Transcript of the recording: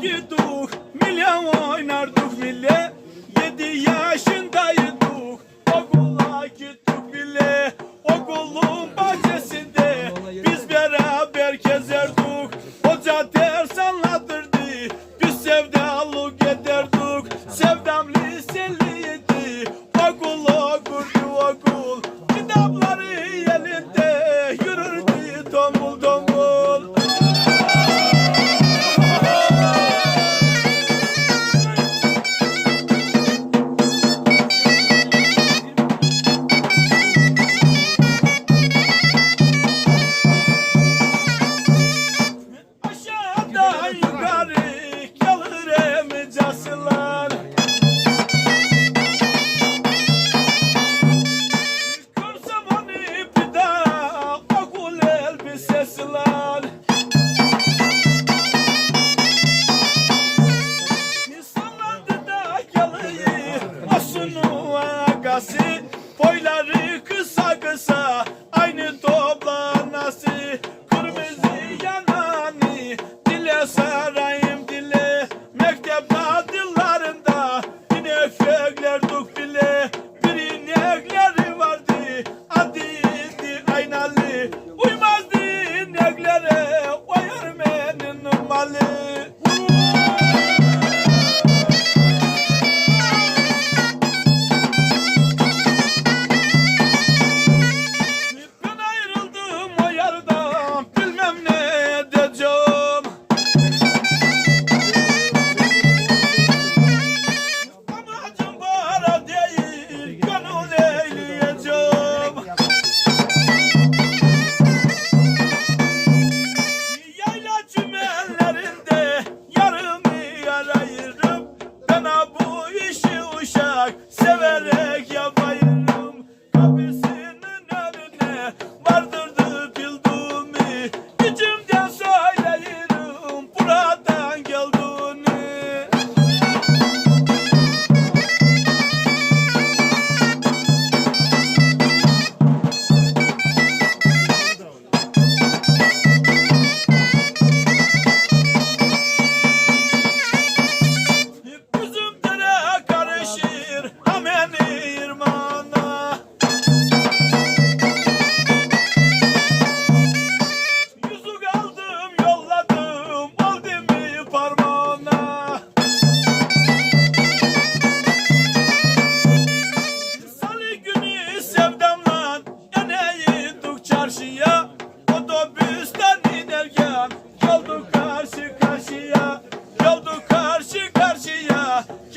gittik milyon oynardık bile. Yedi yaşındaydık okula gittik bile. Okulun bahçesinde biz beraber gezerdik. Hoca ders anlatırdı biz sevdalı giderdik Sevdam liseliydi okul okurdu okul. Kitapları elinde yürürdü tombuldu agası Boyları kısa kısa Aynı toplanası Kırmızı yanani Dile sarayım dile. Mektep tadillarında İnekler duk bile Bir inekleri vardı Adıydı aynalı. Uymazdı ineklere O yermenin malı severim. は。